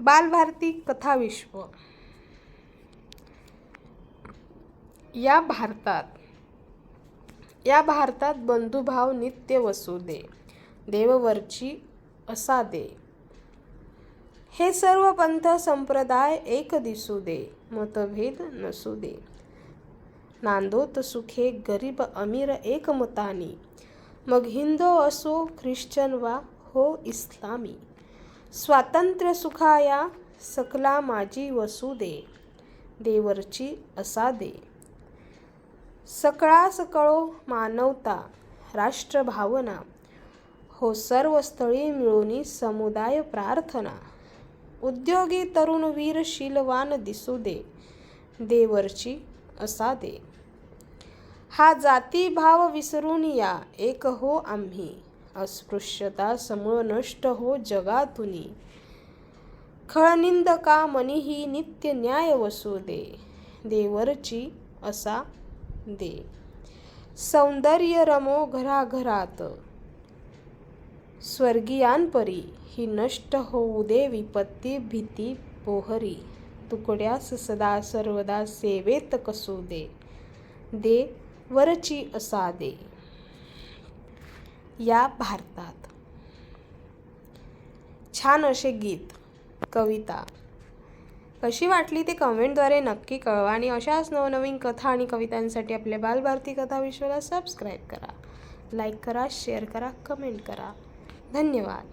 बालभारती कथाविश्व या भारतात या भारतात बंधुभाव नित्य वसू दे देववरची असा दे. हे सर्व पंथ संप्रदाय एक दिसू दे मतभेद नसू दे. नांदोत सुखे गरीब अमीर एकमतानी मग हिंदू असो ख्रिश्चन वा हो इस्लामी. स्वातंत्र्य सुखाया सकला माझी वसू दे देवरची असा दे. सकळा सकळो मानवता राष्ट्रभावना हो सर्व स्थळी मिळूनी समुदाय प्रार्थना. उद्योगी तरुण वीर शीलवान दिसू दे देवरची असा दे. हा जाती भाव विसरून या एक हो आम्ही. अस्पृश्यता समूळ नष्ट हो जगातुनी. खळनिंदका मनीही नित्य न्याय वसू दे. देवरची असा दे. सौंदर्य रमो घराघरात. स्वर्गीयांपरी ही नष्ट होऊ दे विपत्ती भीती पोहरी. तुकड्यास सदा सर्वदा सेवेत कसू दे. दे वरची असा दे. या भारतात. छान असे गीत कविता. कशी वाटली ते कमेंटद्वारे नक्की कळवा आणि अशाच नवनवीन कथा आणि कवितांसाठी आपल्या बालभारती कथा विश्वाला सबस्क्राईब करा. लाईक करा शेअर करा कमेंट करा. धन्यवाद.